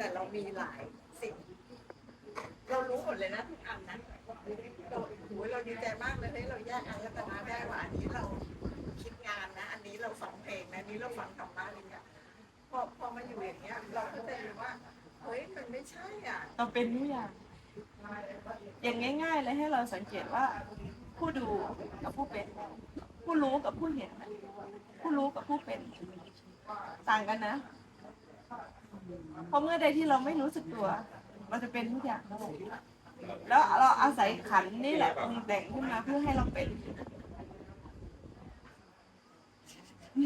แต่เรามีหลายสิ่ง เรารู้หมดเลยนะทุกอันนะเราโอ้ยเราดีใจมากเลยที่เราแยกอันรัตนาได้ว่าอันนี้เราคิดงานนะ อันนี้เราฟังเพลงนะอันนี้เราฟังธรรมะอะไรเงี้ยพอพอมาอยู่อย่างเงี้ย เราก็จะรู้ว่าเฮ้ยมันไม่ใช่อะเราเป็นทุกอย่างอย่างง่าย ๆ เลยให้เราสังเกตว่า ผู้ดูกับผู้เป็น ผู้รู้กับผู้เห็น ผู้รู้กับผู้เป็น ต่างกันนะ เพราะเมื่อใดที่เราไม่รู้สึกตัว เราจะเป็นทุกอย่างแล้วเราอาศัยขันนี่แหละปรุงแต่งขึ้นมาเพื่อให้เราเป็น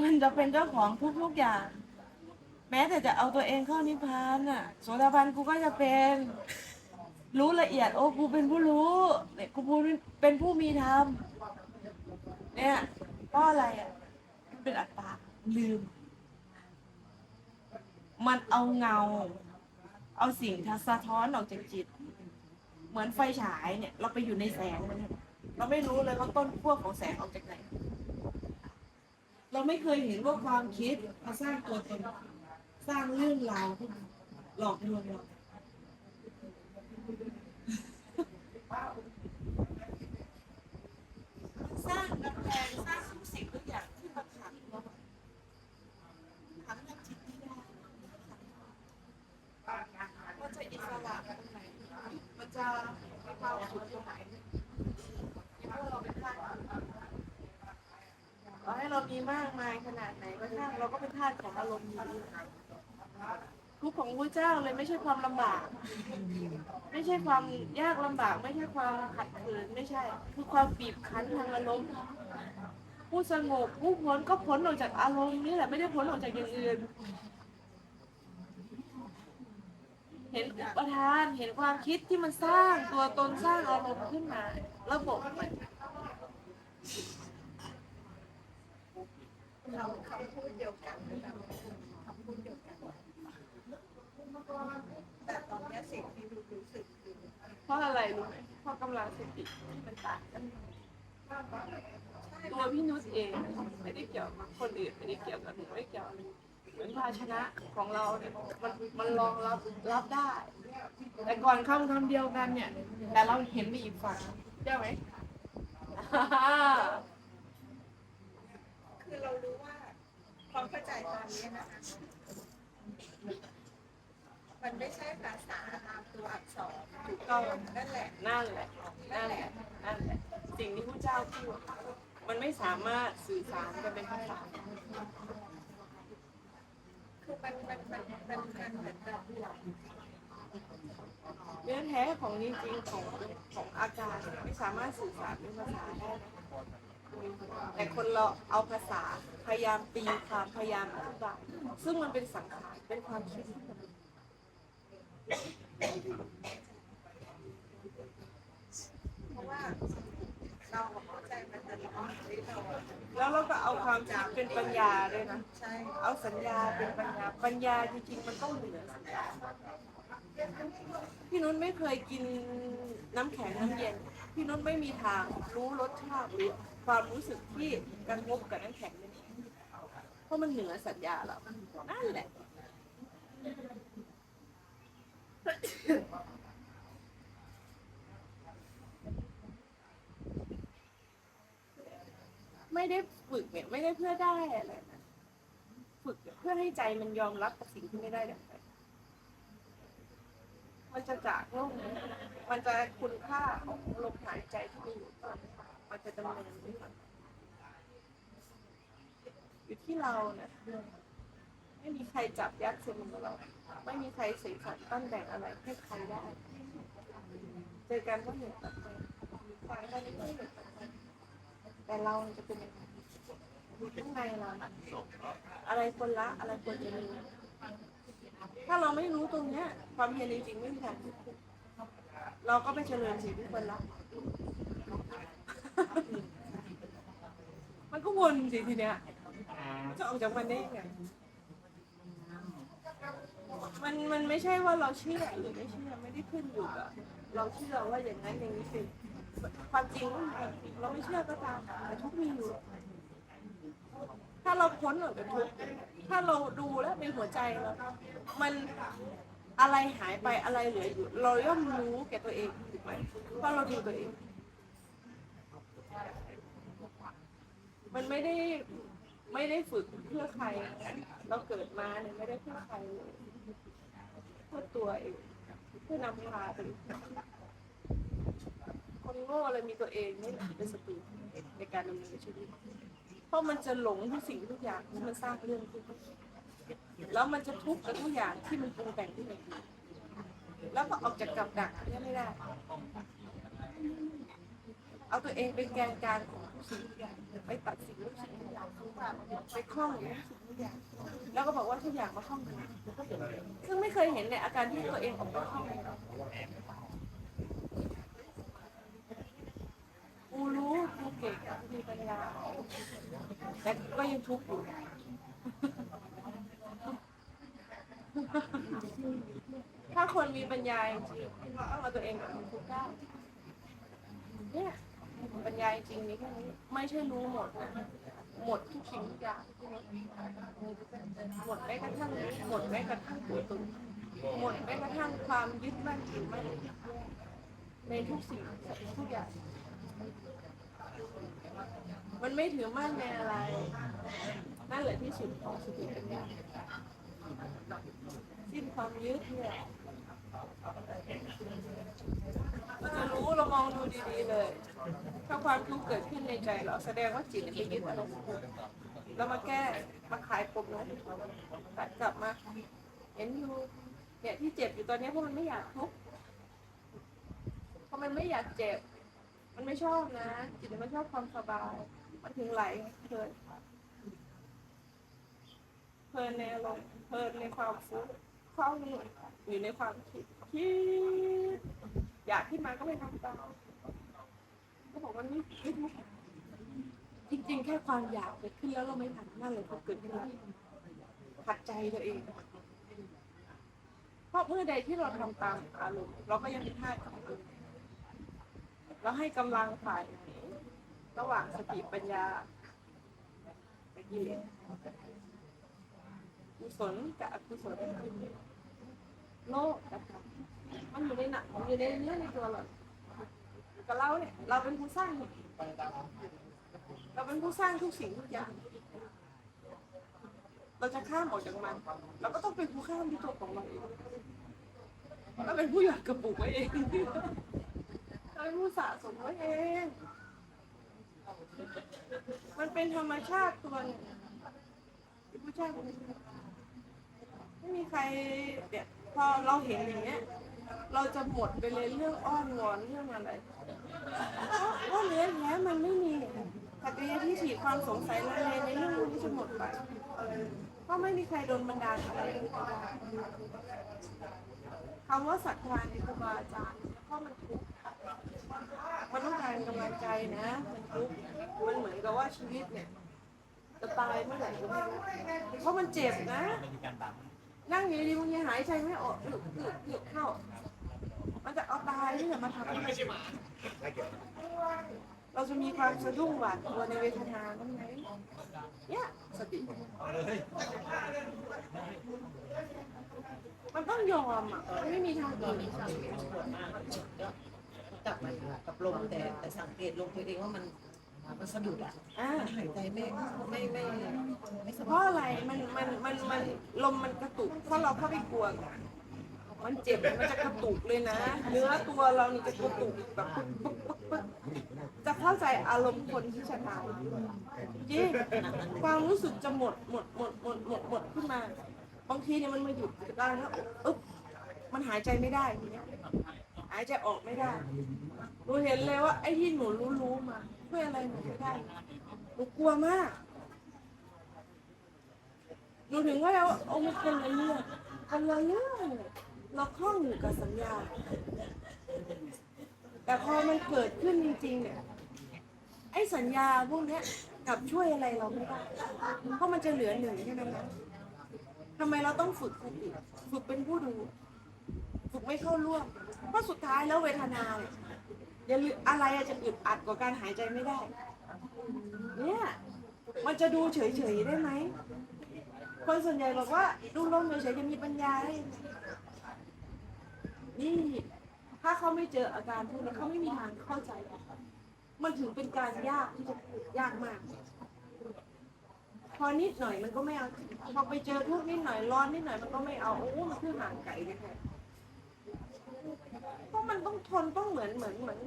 มันจะเป็นเจ้าของทุกๆอย่าง แม้แต่จะเอาตัวเองเข้านิพพานน่ะโสดาบันกูก็จะเป็น รู้ละเอียดโอ้กูเป็นผู้รู้เนี่ยกูเป็นผู้มีธรรมเนี่ยเพราะอะไรอะมันเป็นอัตตาลืม มันเอาเงา เอาสิ่งที่สะท้อนออกจากจิต เหมือนไฟฉายเนี่ย เราไปอยู่ในแสงมันเราไม่รู้เลยว่าต้นขั้วของแสงออกจากไหน เราไม่เคยเห็นว่าความคิดมาสร้างตัวตนสร้างเรื่องราวหลอกลวงเราสร้างกำแพงสร้างทุกสิ่งทุกอย่างที่มาขังเราขังในจิตไม่ได้มันจะอิสระตรงไหน มันจะมีความสุ ขตรงไหนที่ว่าเราให้เรามีมากมายขนาดไหนก็ช่างเราก็เป็นทาสของอารมณ์นี้ทุกข์ของพระเจ้าเลยไม่ใช่ความลำบาก ไม่ใช่ความยากลำบาก ไม่ใช่ความขัดเขินไม่ใช่ คือความบีบคั้นทางอารมณ์ผู้สงบผู้พ้นก็พ้นออกจากอารมณ์นี่แหละไม่ได้พ้นออกจากอย่างอื่น เห็นอุปทาน เห็นความคิดที่มันสร้างตัวตนสร้างอารมณ์ขึ้นมา ระบบมันคำคำพูดเดียวกันคำพูดเดียวกันแต่ตอนนี้สิ่งที่รู้สึกคือเพราะอะไรรู้ไหมเพราะกำลังสติมันต่างกันตัวพี่นุชเองไม่ได้เกี่ยวกับคนอื่นไม่ได้เกี่ยวกับหนูไม่เกี่ยวเหมือน ภาชนะของเราเนี่ยมันมันรองรับรับได้ แต่ก่อนคำคำเดียวกันเนี่ย แต่เราเห็นมีอีกฝั่งใช่ไหมคือเรารู้ว่าความเข้าใจตอนนี้นะคะมันไม่ใช่ภาษาตามตัวอักษรถูกต้องนั่นแหละนั่นแหละนั่นแหละนั่นแหละสิ่งที่พระเจ้าพูดมันไม่สามารถสื่อสารกันเป็นภาษาคือ มันมันมันมันมันเหมือนแบบเนื้อแท้ของจริงๆของของอาการไม่สามารถสื่อสารเป็นภาษาได้นะแต่คนเราเอาภาษาพยายามตีความพยายามอธิบายซึ่งมันเป็นสังขารเป็นความคิดเพราะว่าเราเข้าใจมันตลอดที่เรา แล้วเราก็เอาความคิดเป็นปัญญาด้วยนะใช่เอาสัญญาเป็นปัญญา ปัญญาจริงๆมันต้องเหนือสัญญาพี่นุ้นไม่เคยกินน้ำแข็งน้ำเย็น พี่นุ้นไม่มีทางรู้รสชาติหรือความรู้สึกที่กระทบกับน้ำแข็งเลยเพราะมันเหนือสัญญาเรานั่นแหละ ไม่ได้ฝึกเนี่ยไม่ได้เพื่อได้อะไรนะฝึกเพื่อให้ใจมันยอมรับกับสิ่งที่ไม่ได้ดังใจมันจะจากโลกนี้มันจะคุณค่าของลมหายใจที่มีอยู่มันจะดำเนินไปอยู่ที่เรานะไม่มีใครจับยัดเส้นมือเรา ไม่มีใครสีสันตั้งแต่งอะไรให้ใครได้ เจอกันก็เหนื่อยตัดใจฟังกันก็เหนื่อยตัดใจ แต่เราจะเป็นยังไงอยู่ข้างในเราอะไรคนละอะไรควรจะมีถ้าเราไม่รู้ตรงเนี้ย ความเพียรจริงๆไม่มีทางเกิดขึ้นเราก็ไปเจริญสิ่งที่ควรละมันก็วนสิทีเนี้ยจะออกจากมันได้ยังไงมันมันไม่ใช่ว่าเราเชื่อหรือไม่เชื่อไม่ได้ขึ้นอยู่กับเราเชื่อว่าอย่างนั้นอย่างนี้เป็น ความจริงเราไม่เชื่อก็ตามแต่ทุกมีอยู่ ถ้าเราพ้นออกจากทุกถ้าเราดูแล้วในหัวใจเรา มันอะไรหายไปอะไรเหลืออยู่เราย่อมรู้แก่ตัวเองถูกไหมเพราะเราดูตัวเอง มันไม่ได้ไม่ได้ฝึกเพื่อใคร เราเกิดมาเนี่ยไม่ได้เพื่อใครเลยเพื่อตัวเองเพื่อนำพาไป คนโง่เลยมีตัวเองนี่แหละเป็นสติในการดำเนินชีวิตเพราะมันจะหลงทุกสิ่งทุกอย่างที่มันสร้างเรื่องขึ้นแล้วมันจะทุกข์กับทุกอย่างที่มันปรุงแต่งขึ้นมาอีแล้วก็ออกจากกับดักนี่ไม่ได้ เอาตัวเองเป็นแกนกลางของทุกสิ่งทุกอย่างไปตัดสิ่งทุกสิ่งทุกอย่างไปคล้องทุกสิ่งทุกอย่างแล้วก็บอกว่าทุกอย่างมาคล้องกันซึ่งไม่เคยเห็นในอาการที่ตัวเองออกไปคล้อง กูรู้กูเก่งกูมีปัญญาแต่ก็ยังทุกข์อยู่ถ้าคนมีปัญญาจริงก็เอามาตัวเองกับมันทุกข์ได้เนี่ยปัญญาจริงมีแค่นี้ไม่ใช่รู้หมดนะหมดทุกสิ่งทุกอย่างหมดแม้กระทั่งหมดแม้กระทั่งตัวตนหมดแม้กระทั่งความยึดมั่นถือมั่นในทุกสิ่งทุกอย่าง มันไม่ถือมั่นในอะไร นั่นแหละที่สุดของสติปัญญาสิ้นความยึดเนี่ยเราจะรู้เรามองดูดีๆเลย ถ้าความทุกข์เกิดขึ้นในใจเราแสดงว่าจิตเนี่ยไปยึดอารมณ์แล้วมาแก้มาขายปมนั้นตัดกลับมา เห็นอยู่เนี่ยที่เจ็บอยู่ตอนนี้เพราะมันไม่อยากทุกข์เพราะมันไม่อยากเจ็บ มันไม่ชอบนะ จิตมันชอบความสบาย มันถึงไหลเพลินเพลินในอารมณ์เพลินในความฟุ้งเข้าอยู่อยู่ในความคิดคิดอยากขึ้นมาก็ไม่ทำตามก็บอกว่านี่ไม่ทุกจริงๆ แค่ความอยากเกิดขึ้นแล้วเราไม่ทำนั่นเลยก็เกิดขึ้นแล้วขัดใจตัวเองเพราะเมื่อใดที่เราทำตามอารมณ์เราก็ยังเป็นท่าของอารมณ์ แล้วให้กำลังฝ่ายไหนระหว่างสติปัญญากับกิเลสกุศลกับอกุศลโลกกับธรรมมันอยู่ในหนักมันอยู่ในเนื้อในตัวเรากับเราเนี่ยเราเป็นผู้สร้างเนี่ยเราเป็นผู้สร้างทุกสิ่งทุกอย่าง เราจะข้ามออกจากมัน เราก็ต้องเป็นผู้ข้ามที่ตัวของเราเองเราเป็นผู้หยอดกระปุกไว้เอง เราเป็นผู้สะสมไว้เอง มันเป็นธรรมชาติตัวหนึงที่ผู้ชายคนนี้ไม่มีใครเนี่ยพอเราเห็นอย่างเงี้ย เราจะหมดไปเลยเรื่องอ้อนวอนเรื่องอะไรเพราะเนื้อแท้มันไม่มีสักยะที่ถีความสงสัยละเลในเรื่องนี้จะหมดไปเพราะไม่มีใครโดนบันดาลอะไรเลยคำว่าศรัทธาในครูบาอาจารย์เพราะมันถูก มันต้องการกำลังใจนะมันทุกข์มันเหมือนกับว่าชีวิตเนี่ยจะตายเมื่อไหร่ก็ไม่รู้เพราะมันเจ็บนะ นั่งอยู่ดีๆบางทีหายใจไม่ออกอึกอึกอึกเข้า มันจะเอาตายที่จะมาทำให้เราจะมีความสะดุ้งหวาดกลัวในเวทนาบ้างไหมเนี่ยสติ มันต้องยอมอะมันไม่มีทางอื่น กลับมากับลมแต่แต่สังเกตลมตัวเองว่ามันมันสะดุดอะอ่ามันหายใจไม่ไม่ไม่ไม่สเพบาราะยอะไรมันมันมันมันลมมันกระตุกเพราะเราเข้าไปกลัวไงมันเจ็บมันจะกระตุกเลยนะ เนื้อตัวเรานี่จะกระตุกแบบปึ๊กปึ๊กปึ๊กปึ๊กจะเข้าใจอารมณ์คนที่จะตายจริงความรู้สึกจะหมดหมดหมดหมดหมดหมดขึ้นมา บางทีเนี่ยมันมาหยุดได้แล้วอึ๊บมันหายใจไม่ได้ทีเนี้ยหายใจออกไม่ได้ หนูเห็นเลยว่า ไอ้ที่หนูรู้รู้ๆมาเพื่ออะไรหนูไม่ได้ หนูกลัวมาก หนูถึงว่าแล้วโอ้มันคนละเรื่องคนละเรื่องเลยเราคล่องอยู่กับสัญญา แต่พอมันเกิดขึ้นจริง ๆ เนี่ย ไอ้สัญญาพวกเนี้ยกลับช่วยอะไรเราไม่ได้ เพราะมันจะเหลือหนึ่งแค่นั้นะทำไมเราต้องฝึกสติ ฝึกเป็นผู้ดู ฝึกไม่เข้าร่วม เพราะสุดท้ายแล้วเวทนาเนี่ยอย่าลืมอะไรอะจะอึดอัดกว่าการหายใจไม่ได้ เนี่ยมันจะดูเฉยๆได้ไหม คนส่วนใหญ่บอกว่าดูลมเฉยๆจะมีปัญญาได้นี่ถ้าเขาไม่เจออาการพวกนี้เขาไม่มีทางเข้าใจ มันถึงเป็นการยากที่จะพูดยากมาก พอนิดหน่อยมันก็ไม่เอา พอไปเจอทุกข์นิดหน่อยร้อนนิดหน่อยมันก็ไม่เอา โอ้มันคือห่างไกลเลยค่ะ ต้องทนต้องเหมือนเหมือนเหมือน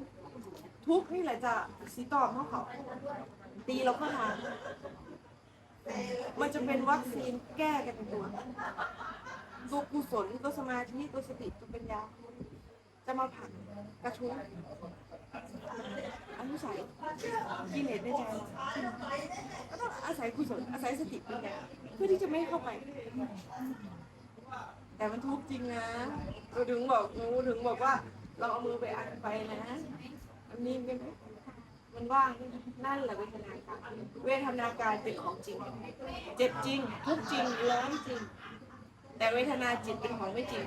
ทุกข์นี่แหละจะสีตอบเขาเขาตีเราก็ทามันจะเป็นวัคซีนแก้กันตัวตัวกุศลตัวสมาธิตัวสติตัวปัญญา จะมาผักกระทุ้งอนุสัยกิเลสในใจก็ต้องอาศัยกุศลอาศัยสติปัญญาเพื่อที่จะไม่เข้าไป แต่มันทุกข์จริงนะเราถึงบอกหนูถึงบอกว่า เราเอามือไปอันไปนะอันนี้ไม่ไหมมันว่างนั่นแหละเวทนาการเวทนาการเป็นของจริง เจ็บจริง ทุกจริงร้อนจริง แต่เวทนาจิตเป็นของไม่จริง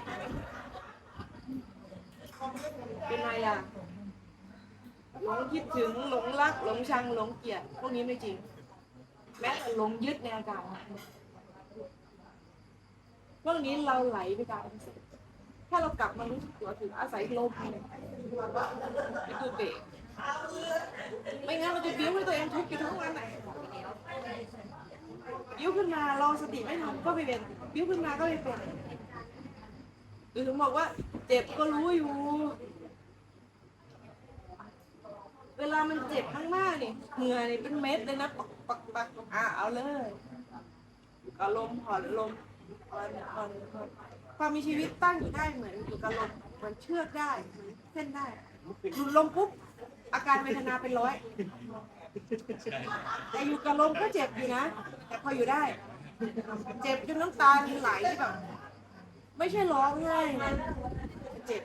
เป็นไรอะหลงคิดถึงหลงรักหลงชังหลงเกลียดพวกนี้ไม่จริง แม้แต่หลงยึดในอาการพวกนี้เราไหลไปตามอารมณ์ ถ้าเรากลับมารู้สึกตัวถึงอาศัยลมเนี่ยไปดูเบรกไม่งั้นเราจะบิ้วให้ตัวเองทุกข์อยู่ทั้งวันไหนบิ้วขึ้นมาลองสติไม่ทันก็ไปเป็นบิ้วขึ้นมาก็ไปเป็นหรือถึงบอกว่า เจ็บก็รู้อยู่ เวลามันเจ็บข้างหน้านี่เหงื่อนี่เป็นเม็ดเลยนะปักปักปักอะเอาเลยก็ลมผ่อนลมผ่อนผ่อนผ่อน ความมีชีวิตตั้งอยู่ได้เหมือนอยู่กับลมเหมือนเชือกได้เหมือนเส้นได้หยุดลมปุ๊บอาการเวทนาเป็นร้อยแต่อยู่กับลมก็เจ็บอยู่นะ แต่พออยู่ได้ เจ็บจนน้ำตาไหลแบบไม่ใช่ร้องไห้นะเจ็บ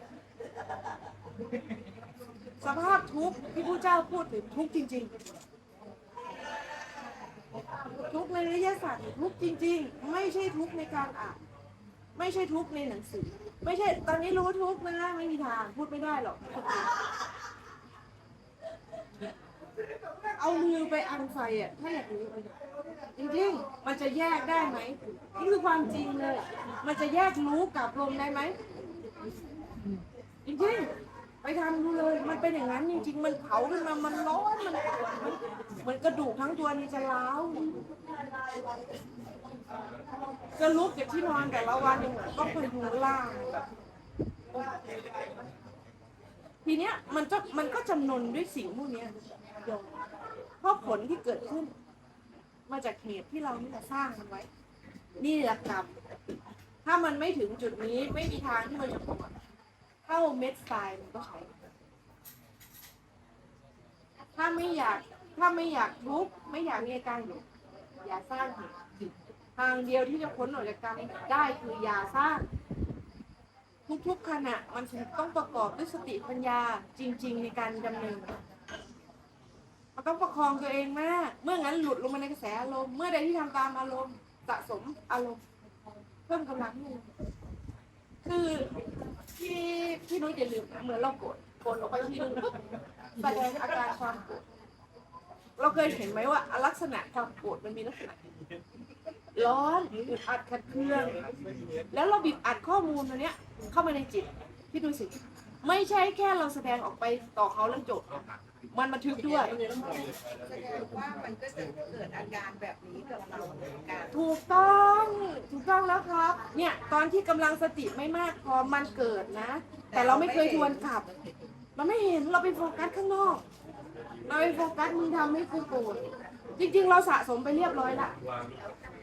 สภาพทุกข์ที่ผู้เจ้าพูดถึงทุกข์จริง ๆ ทุกข์ในนิยศาสตร์ทุกข์จริง ๆ ไม่ใช่ทุกข์ในการอ่าน ไม่ใช่ทุกข์ในหนังสือ ไม่ใช่ตอนนี้รู้ทุกข์นะไม่มีทางพูดไม่ได้หรอก เอามือไปอังไฟอะถ้าอยากรู้จริงๆมันจะแยกได้ไหมนี่คือความจริงเลย มันจะแยกรู้กับลมได้ไหมจริงๆ ไปทำดูเลย มันเป็นอย่างนั้นจริงๆ มันเผาขึ้นมา มันร้อนมันมันเหมือนกระดูกทั้งตัวนี่จะร้าวจะลุกจากที่นอนแต่ละวันยังเหมือนก็พยุงล่างแบบทีเนี้ยมันจะมันก็จำนนด้วยสิ่งพวกนี้ยโยมเพราะผลที่เกิดขึ้น มาจากเหตุที่เรานี่แหละสร้างมันไว้ นี่แหละกรรม ถ้ามันไม่ถึงจุดนี้ไม่มีทางที่มันจะปวด เท่าเม็ดทรายมันก็ใช้ถ้าไม่อยากถ้าไม่อยากทุกไม่อยากมีอาการอยู่อย่าสร้างเหตุทางเดียวที่จะพ้นออกจากกรรมได้คืออย่าสร้าง ทุกๆขณะมันถึงต้องประกอบด้วยสติปัญญาจริง ๆ ในการดำเนินมันต้องประคองตัวเองมากเมื่องั้นหลุดลงมาในกระแสอารมณ์เมื่อใดที่ทำตามอารมณ์สะสมอารมณ์เพิ่มกำลังห้มัน คือที่ที่นุ้ยอย่าลืมนะเหมือนเราโกรธโกรธออกไปทีนึงปุ๊บแสดงอาการความโกรธเราเคยเห็นไหมว่าลักษณะความโกรธมันมีลักษณะ ร้อนอึดอัดขัดเคือง แล้วเราบีบอัดข้อมูลตัวเนี้ย เข้ามาในจิตพี่ดูสิ ไม่ใช่แค่เราแสดงออกไปต่อเขาแล้วจบ มันบันทึกด้วย แสดงว่ามันก็จะเกิดอาการแบบนี้กับเราเหมือนกัน ถูกต้องถูกต้องแล้วครับ เนี่ยตอนที่กำลังสติไม่มากพอมันเกิดนะ แต่เราไม่เคยทวนกลับเราไม่เห็นเราไปโฟกัสข้างนอก เราไปโฟกัสมึงทำให้กูโกรธจริง ๆ เราสะสมไปเรียบร้อยละ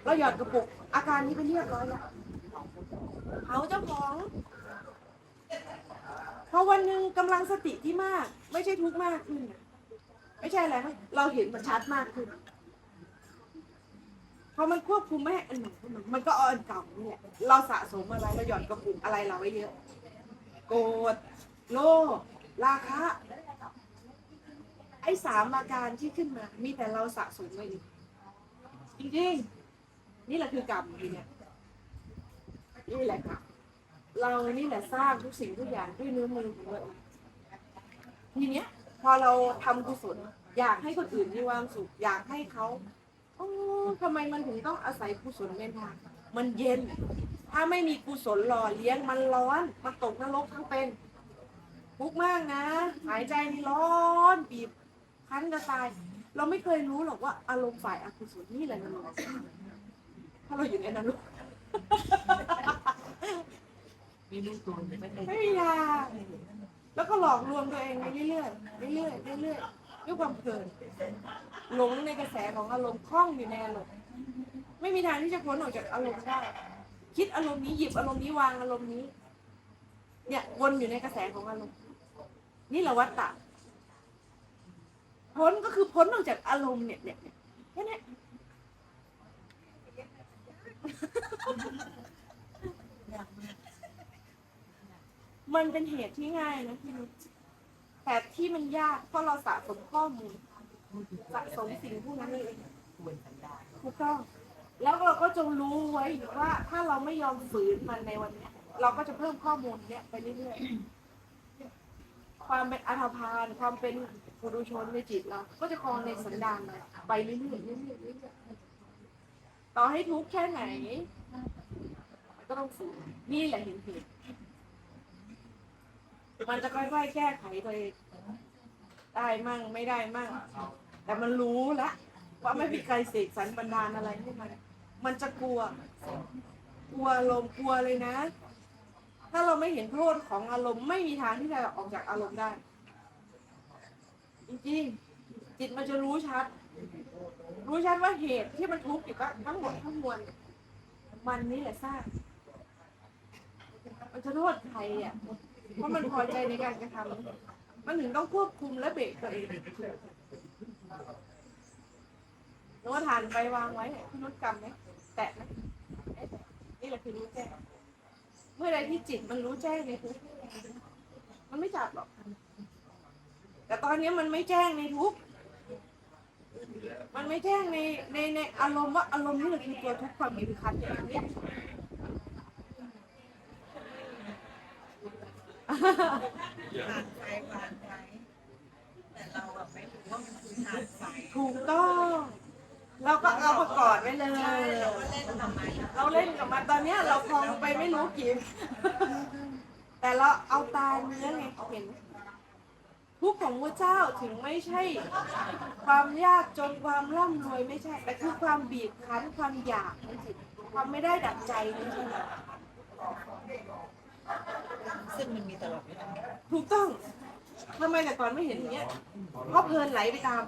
เราหยอดกระปุกอาการนี้ไปเรียบร้อยละเผาเจ้าของ พอวันหนึ่งกำลังสติที่มาก ไม่ใช่ทุกข์มากขึ้น ไม่ใช่อะไรเราเห็นมันชัดมากขึ้นพอมันควบคุมไม่ให้อันหนอันหนมันก็เอาอันเก่านี่แหละเราสะสมอะไรเราหย่อนกระปุกอะไรเราไว้เยอะ โกรธโลภราคะ ไอ้สามอาการที่ขึ้นมา มีแต่เราสะสมไว้เองจริงๆนี่แหละคือกรรมเนี่ยนี่แหละค่ะ เรานี่แหละสร้างทุกสิ่งทุกอย่างด้วยเนื้อมือของเราเอทีเนี้ย พอเราทำกุศลอยากให้คนอื่นมีความสุขอยากให้เขาโอ้ทำไมมันถึงต้องอาศัยกุศลเป็นทางมันเย็น ถ้าไม่มีกุศลหล่อเลี้ยงมันร้อนมันตกนรกทั้งเป็นทุกมากนะ หายใจนี่ร้อนบีบคั้นจะตาย เราไม่เคยรู้หรอกว่าอารมณ์ฝ่ายอกุศลนี่แหละนรกถ้าเราอยู่ในนรก ไม่รู้ตัวไม่เคยไม่อยากแล้วก็หลอกลวงตัวเองไปเรื่อยๆเรื่อยๆเรื่อยๆด้วยความเพลินหลงในกระแสของอารมณ์คล้องอยู่ในอารมณ์ไม่มีทางที่จะพ้นออกจากอารมณ์ได้คิดอารมณ์นี้หยิบอารมณ์นี้วางอารมณ์นี้ เนี่ยวนอยู่ในกระแสของอารมณ์นี่แหละวัตตะพ้นก็คือพ้นออกจากอารมณ์เนี่ยเนี่ยเนี่ยแค่นี้ มันเป็นเหตุที่ง่ายนะพี่นุชแต่ที่มันยากเพราะเราสะสมข้อมูลสะสมสิ่งพวกนั้นเลยถูกต้องแล้วเราก็จงรู้ไว้ว่าถ้าเราไม่ยอมฝืนมันในวันเนี้ย เราก็จะเพิ่มข้อมูลเนี้ยไปเรื่อยๆความเป็นอัธพาลความเป็นปุถุชนในจิตเราก็จะคลองในสันดานเราไปเรื่อยๆเรื่อยๆเรื่อยๆต่อให้ทุกข์แค่ไหน ก็ต้องฝืนนี่แหละเห็นเหตุ มันจะค่อยๆแก้ไขตัวเองได้มั่งไม่ได้มั่ง แต่มันรู้ละว่าไม่มีใครเสกสรรบันดาลอะไรให้มัน มันจะกลัว กลัวอารมณ์กลัวเลยนะ ถ้าเราไม่เห็นโทษของอารมณ์ไม่มีทางที่จะออกจากอารมณ์ได้ จริงๆจิตมันจะรู้ชัด รู้ชัดว่าเหตุที่มันทุกข์อยู่ก็ทั้งหมดทั้งมวลมันนี่แหละสร้างมันจะโทษใครอะ เพราะมันพอใจในการกระทำมันถึงต้องควบคุมและเบรกตัวเองนึกว่าทานไปวางไว้พี่นุชกรรมไหมแตะไหมนี่แหละคือรู้แจ้ง เมื่อใดที่จิตมันรู้แจ้งในทุกมันไม่จับหรอก แต่ตอนนี้มันไม่แจ้งในทุกมันไม่แจ้งในในในอารมณ์ว่าอารมณ์นี่แหละคือตัวทุกความบีคั้นเนี่ ยทานไฟวางไว้แต่เราแบบไม่รู้ว่ามันคือทานไฟถูกต้อง เราก็เอาประกอดไว้เลย ใช่เราก็เล่นทำไมเราเล่นกับมันตอนเนี้ยเราคลองไปไม่รู้กี่แต่เราเอาตาเนื้อไงเห็นทุกข์ของพระเจ้าถึงไม่ใช่ ความยากจนความร่ำรวยไม่ใช่ แต่คือความบีบคั้นความอยากในจิตความไม่ได้ดับใจในจิต ซึ่งมันมีตลอดเวลาถูกต้องทำไมแต่ก่อนไม่เห็นอย่างเงี้ยเพราะเพลินไหลไปตาม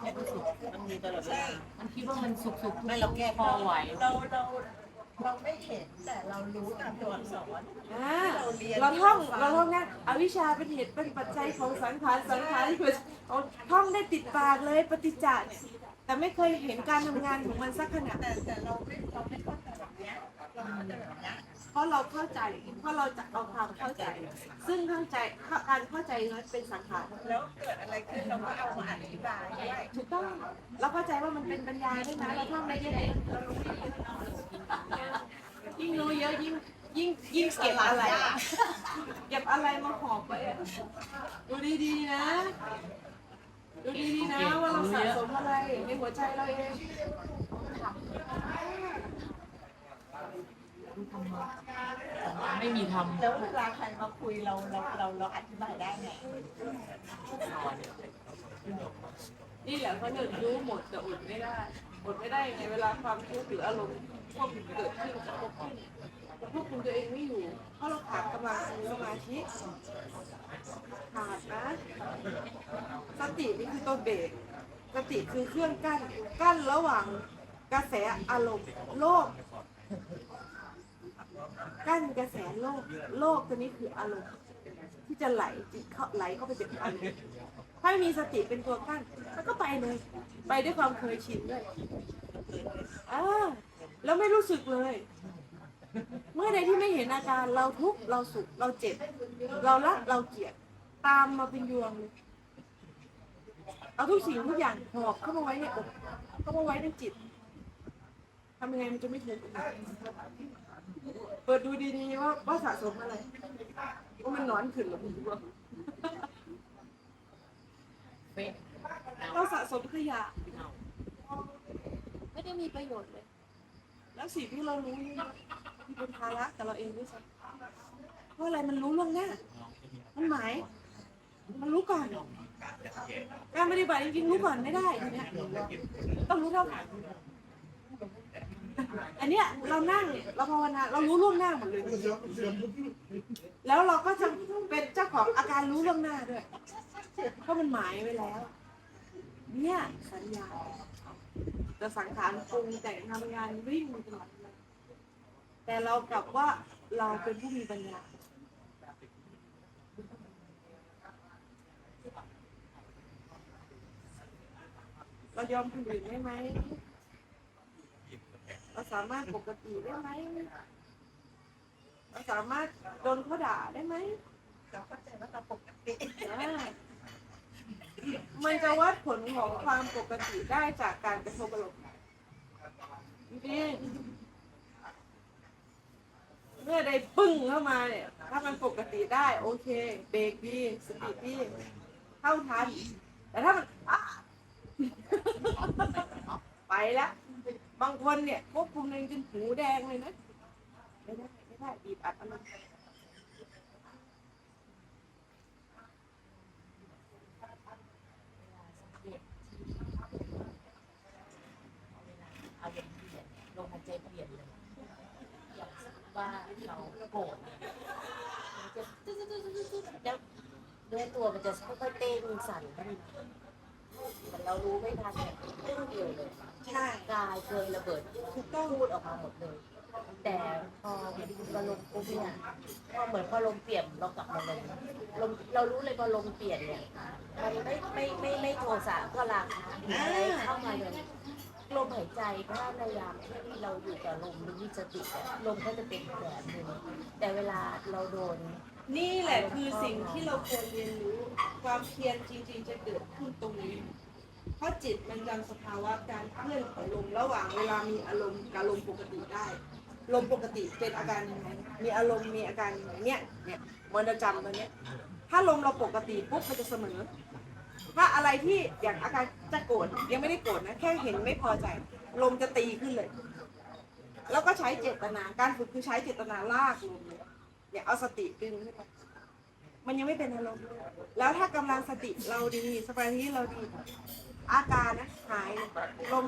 เนี่ยมันสุขมันมีตลอดเวลามันคิดว่ามันสุกสุกไม่เราแก้พอไหวเราเราเราไม่เห็นแต่เรารู้ตามตัวอักษร อ่าเราเรียนเราท่องเราท่องนะอวิชชาเป็นเหตุเป็นปัจจัยของสังขารสังขารเป็นเอาท่องได้ติดปากเลยปฏิจจาเนี่ย แต่ไม่เคยเห็นการทำงานของมันสักขนาดแต่แต่เราไม่เราไม่เข้าใจแบบเนี้ยเราเข้าใจแบบเนี้ยเพราะเราเข้าใจเพราะเราจะเอาความเข้าใจ ซึ่งเข้าใจการเข้าใจนั้นเป็นสังขารแล้วเกิดอะไรขึ้นเราก็เอามาอธิบายด้วยถูกต้องเราเข้าใจว่ามันเป็นปัญญาด้วยนะเราท่องได้เยอะยิ่งรู้เยอะยิ่งยิ่งยิ่งเก็บอะไร เก็บอะไรมาหอบไปอะดูดีๆนะ ดูดีๆนะว่าเราสะสมอะไรในหัวใจเราเองไม่มีทำแล้วเวลาใครมาคุยเราเราเราเราอธิบายได้ไงนี่แหละเขาหนึ่งรู้หมดแต่อดไม่ได้อดไม่ได้ในเวลาความทุกข์หรืออารมณ์ควบคุมเกิดขึ้นกระทบขึ้นควบคุมตัวเองไม่อยู่เพราะเราขาดกำลังสมาธิขาดนะ ตินี่คือตัวเบรกสติคือเครื่องกั้นกั้นระหว่างกระแสอารมณ์โลก กั้นกระแสโลกโลกตัวนี้คืออารมณ์ที่จะไหลจิตเข้าไหลเข้าไปเป็นอารมณ์ถ้าไมีสติเป็นตัวกั้นมันก็ไปเลย ไปด้วยความเคยชินด้วยอ่าแล้วไม่รู้สึกเลย เมื่อใดที่ไม่เห็นอาการเราทุกข์เราสุขเราเจ็บ เรารักเราเกลียดตามมาเป็นยวงเลย เอาทุกสิ่งทุกอย่างหอบเข้ามาไว้ในอกเข้ามาไว้ในจิตทำยังไงมันจะไม่ทุกข์เปิดดูดีๆว่าว่าสะสมอะไรว่ามันนอนขึ้นหรือเปล่าเป๊ะเราสะสมขยะไม่ได้มีประโยชน์เลย แล้วสิ่งที่เรารู้นี่นะมันเป็นภาระกับเราเองด้วยซ้ำเพราะอะไรมันรู้ล่วงหน้ามันหมาย มันรู้ก่อน การปฏิบัติจริงๆรู้ก่อนไม่ได้ทีเนี้ยต้องรู้เท่าทันอันเนี้ยเรานั่งเราภาวนาเรารู้ล่วงหน้าหมดเลย แล้วเราก็จะเป็นเจ้าของอาการรู้ล่วงหน้าด้วยเพราะมันหมายไว้แล้ว เนี่ยสัญญาแต่สังขารปรุงแต่งทำงานวิ่งตลอดแต่เรากลับว่าเราเป็นผู้มีปัญญา เรายอมคนอื่นได้ไหม เราสามารถปกติได้ไหม เราสามารถโดนเขาด่าได้ไหมเราเข้าใจว่าเราปกติอ่ามันจะวัดผลของความปกติได้จากการกระทบอารมณ์จริงๆเมื่อใดปึ้งเข้ามาเนี่ย ถ้ามันปกติได้ โอเค เบรกดี สติดี เข้าทัน แต่ถ้ามันอะ ไปแล้วบางคนเนี่ยควบคุมเองจนหูแดงเลยนะไม่ได้ไม่ได้บีบอัดอารมณ์เอาอย่างเปลี่ยนลงมาใจเปลี่ยนเลยอย่างว่าเราโกรธเนี่ยมันจะตึ๊ดตึ๊ดตึ๊ดตึ๊ดแล้วเนื้อตัวมันจะค่อยๆเต้นสั่นขึ้น เรารู้ไม่ทันเนี่ยเรื่องเดียวเลยใช่กายเคยระเบิดทุกต้องพูดออกมาหมดเลย แต่พอมาลงปุ๊บเนี่ยพอเหมือนพอลมเปลี่ยนเรากลับมาเลยลมเรารู้เลยพอลมเปลี่ยนเนี่ยมันไม่ไม่ไม่ไม่โทสะก็ราคะอะไรเข้ามาเลยลมหายใจถ้าในยามที่เราอยู่กับลมหรือมีสติอะลมก็จะเป็นแบบหนึ่งแต่เวลาเราโดน นี่แหละคือสิ่งที่เราควรเรียนรู้ความเพียรจริง ๆ จะเกิดขึ้นตรงนี้ เพราะจิตมันจำสภาวะการเคลื่อนของลมระหว่างเวลามีอารมณ์กับลมปกติได้ ลมปกติเป็นอาการยังไงมีอารมณ์มีอาการยังไงเนี่ยเนี่ยมันจะจำตัวเนี้ยถ้าลมเราปกติปุ๊บมันจะเสมอ ถ้าอะไรที่อย่างอาการจะโกรธยังไม่ได้โกรธนะแค่เห็นไม่พอใจ ลมจะตีขึ้นเลย แล้วก็ใช้เจตนาการฝึกคือใช้เจตนาลากลมเลยเนี่ยเอาสติดึงขึ้นไปมันยังไม่เป็นอารมณ์แล้วถ้ากำลังสติเราดีสมาธิเราดี อาการนะหายลม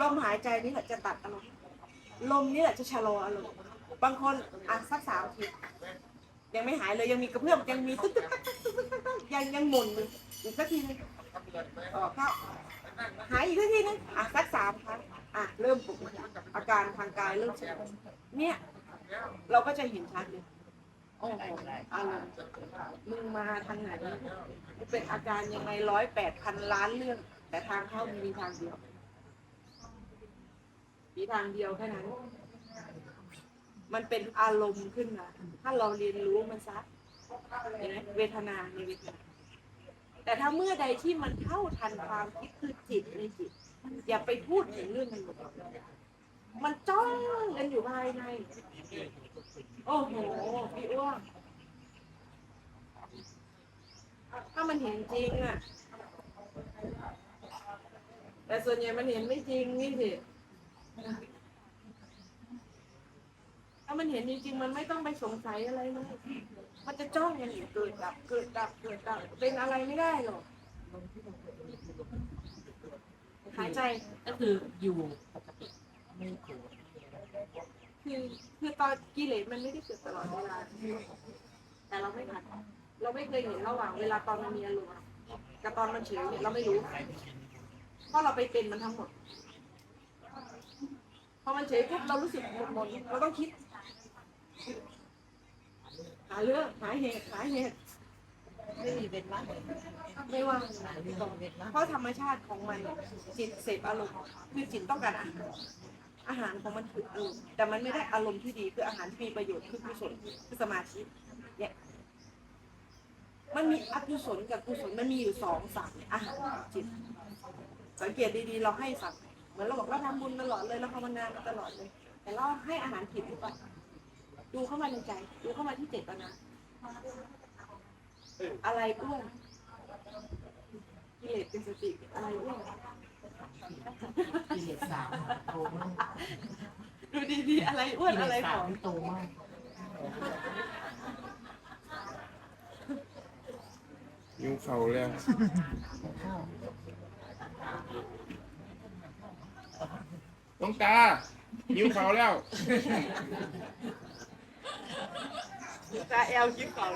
ลมหายใจนี่แหละจะตัดอารมณ์ลมนี่แหละจะชะลออารมณ์บางคนอะสักสามทียังไม่หายเลยยังมีกระเพื่อมยังมีตึ๊กตึ๊กตึ๊กตึ๊กตึ๊กตึ๊กตึ๊กยังยังหมุนอยู่อีกสักทีนึงออกเข้าหายอีกสักทีนึงอะสักสามครั้งอะเริ่มปกติอาการทางกายเริ่มชะลอเนี่ย เราก็จะเห็นชัดเลยโอ้โหอารมณ์มึงมาทางไหนเป็นอาการยังไงร้อยแปดพันล้านเรื่อง แต่ทางเข้ามีทางเดียว มีทางเดียวแค่นั้น มันเป็นอารมณ์ขึ้นมาถ้าเราเรียนรู้มันซะเห็นไหมเวทนาในเวทนา แต่ถ้าเมื่อใดที่มันเท่าทันความคิดคือจิตในจิต อย่าไปพูดถึงเรื่องนั้นมันจ้องกันอยู่ภายใน โอ้โห พี่อ้วงถ้ามันเห็นจริงอะ แต่ส่วนใหญ่มันเห็นไม่จริงนี่สิถ้ามันเห็นจริงๆมันไม่ต้องไปสงสัยอะไรเลยมันจะจ้องอย่างนี้เกิดดับ เกิดดับ เกิดดับ เป็นอะไรไม่ได้หรอกหายใจก็คืออยู่ปกติไม่โกรธคือคือตอนกิเลสมันไม่ได้เกิดตลอดเวลา แต่เราไม่ทันเราไม่เคยเห็นระหว่างเวลาตอนมันมีอารมณ์กับตอนมันเฉยเนี่ยเราไม่รู้ เพราะเราไปเป็นมันทั้งหมด พอมันเฉยปุ๊บเรารู้สึกหมดหมดเราต้องคิด หาเรื่องหาเหตุหาเหตุไม่มีเป็นว่าไม่ว่าไม่ต้องเป็นว่าเพราะธรรมชาติของมันจิตเสพอารมณ์คือจิตต้องการอาหารอาหารของมันคืออารมณ์แต่มันไม่ได้อารมณ์ที่ดีคืออาหารที่มีประโยชน์คือกุศลคือสมาธิเนี่ยมันมีอกุศลกับกุศลมันมีอยู่สองสั่งอาหารจิต สังเกตดีๆเราให้สั่งเหมือนเราบอกเราทำบุญตลอดเลยเราภาวนามาตลอดเลย แต่เราให้อาหารผิดหรือเปล่าดูเข้ามาในใจ ดูเข้ามาที่เจตนาอะไรอ้วนกิเลสเป็นสติอะไรอ้วนกิเลสสามโกรธดูดีๆอะไรอ้วนอะไรผอมโตมากยิ้วเขาแล้ว หลวงตายิ้วเขาแล้ว ตาแอลยิ้มเก่า